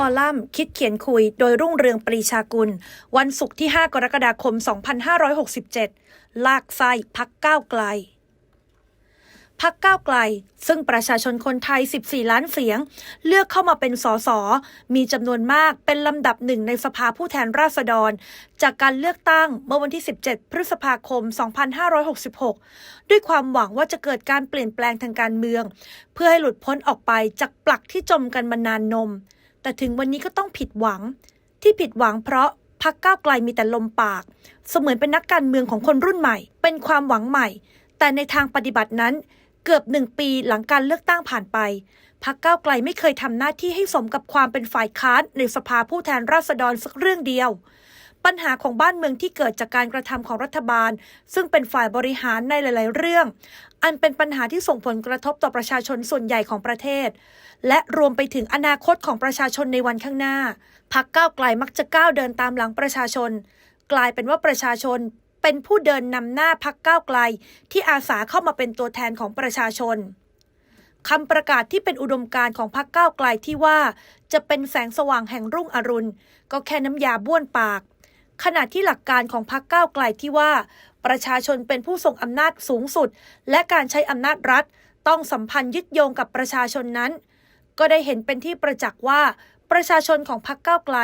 คอลัมน์ คิดเขียนคุย โดยรุ่งเรืองปรีชากุล วันศุกร์ที่ 5 กรกฎาคม 2567 ลากไส้พักก้าวไกลพักก้าวไกล ซึ่งประชาชนคนไทย 14 ล้านเสียง เลือกเข้ามาเป็นสส มีจำนวนมากเป็นลำดับหนึ่งในสภาผู้แทนราษฎร จากการเลือกตั้งเมื่อวันที่ 17 พฤษภาคม 2566 ด้วยความหวังว่าจะเกิดการเปลี่ยนแปลงทางการเมือง เพื่อให้หลุดพ้นออกไปจากปลักที่จมกันมานานนม แต่ถึงวันนี้ก็ต้องผิดหวัง ที่ผิดหวังเพราะพักก้าวไกลมีแต่ลมปาก เสมือนเป็นนักการเมืองของคนรุ่นใหม่ เป็นความหวังใหม่ แต่ในทางปฏิบัตินั้น เกือบหนึ่งปีหลังการเลือกตั้งผ่านไปพักก้าวไกลไม่เคยทำหน้าที่ให้สมกับความเป็นฝ่ายค้านในสภาผู้แทนราษฎรสักเรื่องเดียว ปัญหาของบ้านเมืองที่เกิดจากการกระทำของรัฐบาล ซึ่งเป็นฝ่ายบริหารในหลาย ๆ เรื่อง อันเป็นปัญหาที่ส่งผลกระทบต่อประชาชนส่วนใหญ่ของประเทศ และรวมไปถึงอนาคตของประชาชนในวันข้างหน้าพักก้าวไกลมักจะก้าวเดินตามหลังประชาชน กลายเป็นว่าประชาชนเป็นผู้เดินนำหน้าพักก้าวไกล ที่อาสาเข้ามาเป็นตัวแทนของประชาชนคำประกาศที่เป็นอุดมการของพรรคก้าวไกลที่ว่า จะเป็นแสงสว่างแห่งรุ่งอรุณ ก็แค่น้ำยาบ้วนปาก ขณะที่หลักการของพรรคก้าวไกลที่ว่า ประชาชนเป็นผู้ทรงอำนาจสูงสุด และการใช้อำนาจรัฐ ต้องสัมพันธ์ยึดโยงกับประชาชนนั้น ก็ได้เห็นเป็นที่ประจักษ์ว่า ประชาชนของพรรคก้าวไกล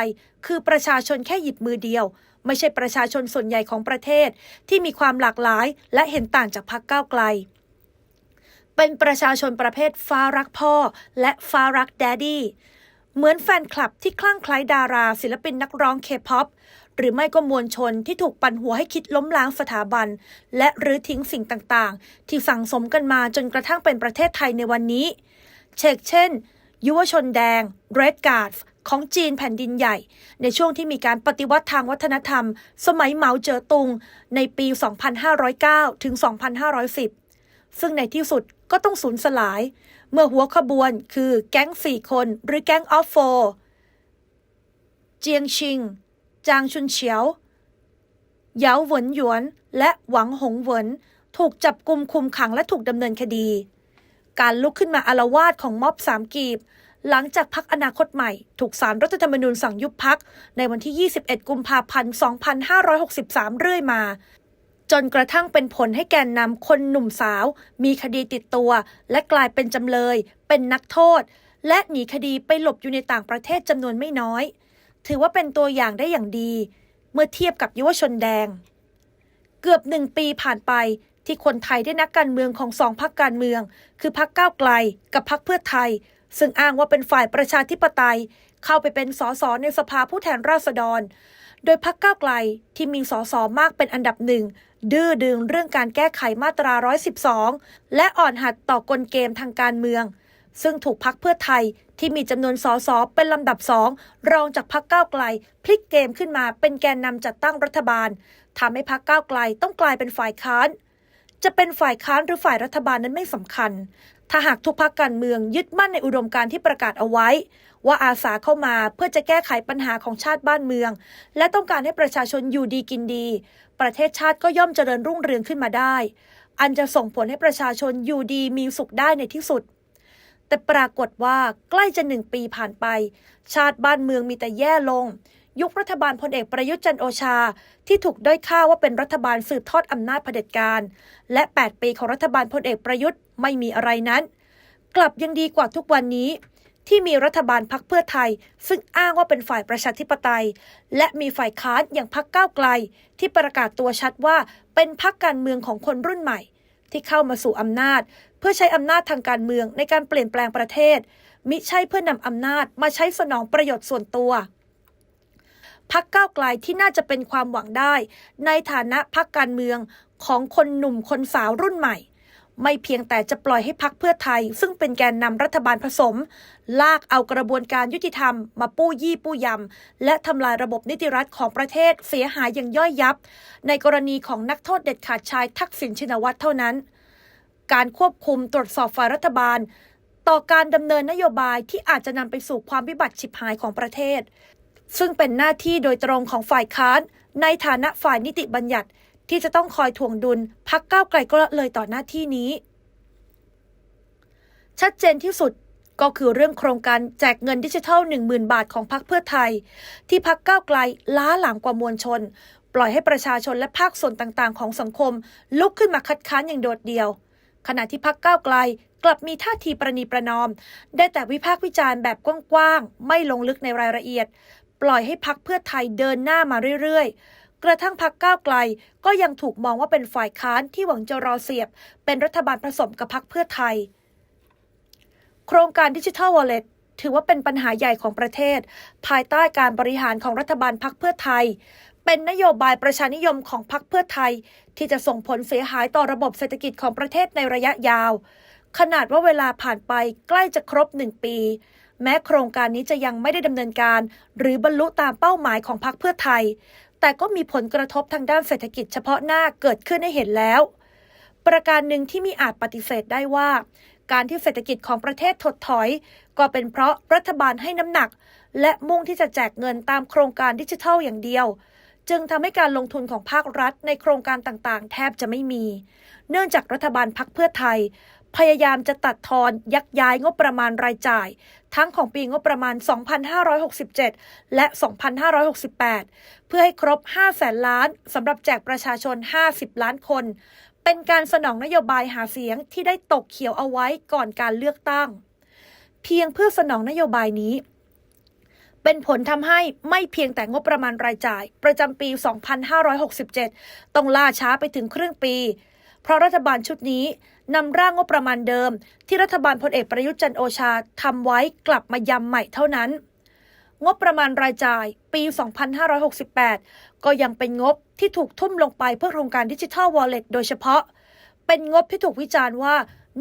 คือประชาชนแค่หยิบมือเดียว ไม่ใช่ประชาชนส่วนใหญ่ของประเทศ ที่มีความหลากหลายและเห็นต่างจากพรรคก้าวไกลเป็นประชาชนประเภทฟ้ารักพ่อ และฟ้ารักแดดดี้ เหมือนแฟนคลับที่คลั่งไคล้ดาราศิลปินนักร้องเคป๊อป หรือไม่ก็มวลชนที่ถูกปั่นหัวให้คิดล้มล้างสถาบัน และหรือทิ้งสิ่งต่างๆ ที่สั่งสมกันมาจนกระทั่งเป็นประเทศไทยในวันนี้ เชกเช่น ยุวชนแดง Red Guards ของจีนแผ่นดินใหญ่ ในช่วงที่มีการปฏิวัติทางวัฒนธรรม สมัยเหมาเจ๋อตุง ในปี 2509 ถึง 2510 ซึ่งในที่สุดก็ต้องสูญสลาย เมื่อหัวขบวนคือแก๊งสี่คนหรือแก๊งออฟโฟเจียงชิง จางชุนเฉียวเหยาหวนหยวน และหวังหงเหวินถูกจับกลุ่มคุมขังและถูกดำเนินคดี การลุกขึ้นมาอารวาสของม็อบสามกีบ หลังจากพักอนาคตใหม่ ถูกสารรัฐธรรมนูญสั่งยุบพัก ในวันที่ 21 กุมภาพันธ์ 2563 เรื่อยมา จนกระทั่งเป็นผลให้แกนนำคนหนุ่มสาว มีคดีติดตัว และกลายเป็นจำเลย เป็นนักโทษ และหนีคดีไปหลบอยู่ในต่างประเทศจำนวนไม่น้อย ถือว่าเป็นตัวอย่างได้อย่างดี เมื่อเทียบกับยุวชนแดง เกือบหนึ่งปีผ่านไปที่คนไทยได้นักการเมืองของสองพักการเมือง คือพักก้าวไกลกับพักเพื่อไทย ซึ่งอ้างว่าเป็นฝ่ายประชาธิปไตย เข้าไปเป็นสสในสภาผู้แทนราษฎร โดยพักก้าวไกลที่มีสสมากเป็นอันดับหนึ่งดื้อดึงเรื่องการแก้ไขมาตรา 112 และอ่อนหัดต่อกลเกมทางการเมือง ซึ่งถูกพักเพื่อไทยที่มีจำนวนสสเป็นลำดับสองรองจากพักก้าวไกล พลิกเกมขึ้นมาเป็นแกนนำจัดตั้งรัฐบาลทำให้พักก้าวไกลต้องกลายเป็นฝ่ายค้าน จะเป็นฝ่ายค้านหรือฝ่ายรัฐบาลนั้นไม่สำคัญ ถ้าหากทุกพักการเมืองยึดมั่นในอุดมการณ์ที่ประกาศเอาไว้ ว่าอาสาเข้ามาเพื่อจะแก้ไขปัญหาของชาติบ้านเมือง และต้องการให้ประชาชนอยู่ดีกินดี ประเทศชาติก็ย่อมเจริญรุ่งเรืองขึ้นมาได้ อันจะส่งผลให้ประชาชนอยู่ดีมีสุขได้ในที่สุด แต่ปรากฏว่าใกล้จะหนึ่งปีผ่านไป ชาติบ้านเมืองมีแต่แย่ลง ยุครัฐบาลพลเอกประยุทธ์จันโอชา ที่ถูกด้อยค่าว่าเป็นรัฐบาลสืบทอดอำนาจเผด็จการ และ 8 ปีของรัฐบาลพลเอกประยุทธ์ไม่มีอะไรนั้น กลับยังดีกว่าทุกวันนี้ ที่มีรัฐบาลพักเพื่อไทย ซึ่งอ้างว่าเป็นฝ่ายประชาธิปไตย และมีฝ่ายค้านอย่างพักก้าวไกล ที่ประกาศตัวชัดว่าเป็นพักการเมืองของคนรุ่นใหม่ที่เข้ามาสู่อำนาจ พื่อใช้อำนาจทางการเมืองในการเปลี่ยนแปลงประเทศ มิใช่เพื่อนำอำนาจมาใช้สนองประโยชน์ส่วนตัวพักก้าวไกลที่น่าจะเป็นความหวังได้ ในฐานะพักการเมืองของคนหนุ่มคนสาวรุ่นใหม่ ไม่เพียงแต่จะปล่อยให้พักเพื่อไทย ซึ่งเป็นแกนนำรัฐบาลผสม ลากเอากระบวนการยุติธรรม มาปู้ยี่ปู้ยำ และทำลายระบบนิติรัฐของประเทศเสียหายอย่างย่อยยับ ในกรณีของนักโทษเด็ดขาดชายทักษิณชินวัตรเท่านั้น การควบคุมตรวจสอบฝ่ายรัฐบาล ต่อการดำเนินนโยบายที่อาจจะนำไปสู่ความวิบัติฉิบหายของประเทศ ซึ่งเป็นหน้าที่โดยตรงของฝ่ายค้าน ในฐานะฝ่ายนิติบัญญัติที่จะต้องคอยถ่วงดุลพักก้าวไกลก็เลยต่อหน้าที่นี้ ชัดเจนที่สุดก็คือเรื่องโครงการแจกเงินดิจิทัล 10,000 บาทของพรรคเพื่อไทย ที่พักก้าวไกลล้าหลังกว่ามวลชน ปล่อยให้ประชาชนและภาคส่วนต่างๆ ของสังคม ลุกขึ้นมาคัดค้านอย่างโดดเดี่ยว ขณะที่พักก้าวไกลกลับมีท่าทีประนีประนอม ได้แต่วิพากษ์วิจารณ์แบบกว้างๆ ไม่ลงลึกในรายละเอียด ปล่อยให้พักเพื่อไทยเดินหน้ามาเรื่อยๆ กระทั่งพักก้าวไกลก็ยังถูกมองว่าเป็นฝ่ายค้านที่หวังจะรอเสียบ เป็นรัฐบาลผสมกับพักเพื่อไทย โครงการดิจิทัลวอลเล็ต ถือว่าเป็นปัญหาใหญ่ของประเทศ ภายใต้การบริหารของรัฐบาลพักเพื่อไทย เป็นนโยบายประชานิยมของพรรคเพื่อไทย ที่จะส่งผลเสียหายต่อระบบเศรษฐกิจของประเทศในระยะยาว ขนาดว่าเวลาผ่านไปใกล้จะครบหนึ่งปี แม้โครงการนี้จะยังไม่ได้ดำเนินการ หรือบรรลุตามเป้าหมายของพรรคเพื่อไทย แต่ก็มีผลกระทบทางด้านเศรษฐกิจเฉพาะหน้าเกิดขึ้นให้เห็นแล้วประการหนึ่งที่มีอาจปฏิเสธได้ว่า การที่เศรษฐกิจของประเทศถดถอย ก็เป็นเพราะรัฐบาลให้น้ำหนัก และมุ่งที่จะแจกเงินตามโครงการดิจิทัลอย่างเดียว จึงทำให้การลงทุนของภาครัฐในโครงการต่างๆ แทบจะไม่มี เนื่องจากรัฐบาลพักเพื่อไทย พยายามจะตัดทอนยักย้ายงบประมาณรายจ่าย ทั้งของปีงบประมาณ 2567 และ 2568 เพื่อให้ครบ 5 แสนล้านสำหรับแจกประชาชน 50 ล้านคน เป็นการสนองนโยบายหาเสียงที่ได้ตกเขียวเอาไว้ก่อนการเลือกตั้ง เพียงเพื่อสนองนโยบายนี้ เป็นผลทำให้ไม่เพียงแต่งบประมาณรายจ่าย ประจำปี 2567 ต้องล่าช้าไปถึงครึ่งปี เพราะรัฐบาลชุดนี้นำร่างงบประมาณเดิม ที่รัฐบาลพลเอกประยุทธ์จันโอชาทำไว้กลับมายำใหม่เท่านั้น งบประมาณรายจ่ายปี 2568 ก็ยังเป็นงบที่ถูกทุ่มลงไปเพื่อโครงการดิจิทัลวอลเล็ตโดยเฉพาะ เป็นงบที่ถูกวิจารณ์ว่า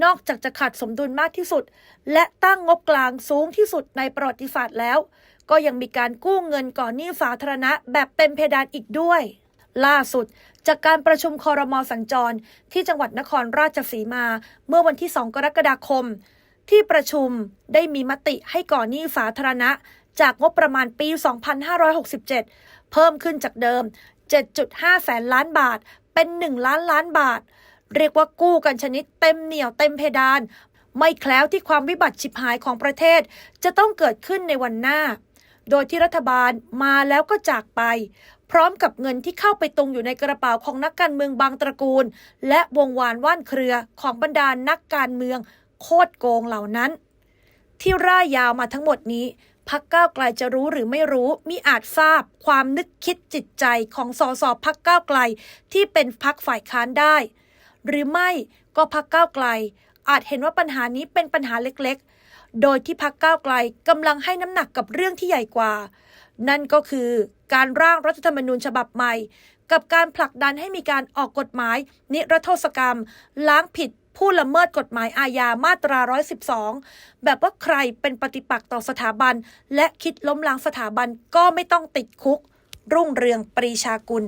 นอกจากจะขาดสมดุลมากที่สุด และตั้งงบกลางสูงที่สุดในประวัติศาสตร์แล้ว ก็ยังมีการกู้เงินก่อนหนี้สาธารณะแบบเต็มเพดานอีกด้วย ล่าสุด จากการประชุมคอรมอสัญจร ที่จังหวัดนครราชสีมา เมื่อวันที่ 2 กรกฎาคม ที่ประชุมได้มีมติให้ก่อนหนี้สาธารณะ จากงบประมาณปี 2567 เพิ่มขึ้นจากเดิม 7.5 แสนล้านบาท เป็น 1 ล้านล้านบาท เรียกว่ากู้กันชนิดเต็มเหนียวเต็มเพดาน ไม่แคล้วที่ความวิบัติฉิบหายของประเทศ จะต้องเกิดขึ้นในวันหน้า โดยที่รัฐบาลมาแล้วก็จากไป พร้อมกับเงินที่เข้าไปตรงอยู่ในกระเป๋าของนักการเมืองบางตระกูล และวงวานว่านเครือของบรรดานักการเมืองโคตรโกงเหล่านั้น ที่ร่ายยาวมาทั้งหมดนี้ พักก้าวไกลจะรู้หรือไม่รู้มิอาจทราบความนึกคิดจิตใจของสสพักก้าวไกลที่เป็นพักฝ่ายค้านได้ หรือไม่ก็พักก้าวไกล อาจเห็นว่าปัญหานี้เป็นปัญหาเล็กๆ โดยที่พักก้าวไกลกำลังให้น้ำหนักกับเรื่องที่ใหญ่กว่า นั่นก็คือการร่างรัฐธรรมนูญฉบับใหม่ กับการผลักดันให้มีการออกกฎหมาย นิรโทษกรรม ล้างผิด ผู้ละเมิดกฎหมายอาญามาตรา 112 แบบว่าใครเป็นปฏิปักษ์ต่อสถาบัน และคิดล้มล้างสถาบันก็ไม่ต้องติดคุก รุ่งเรืองปรีชากุล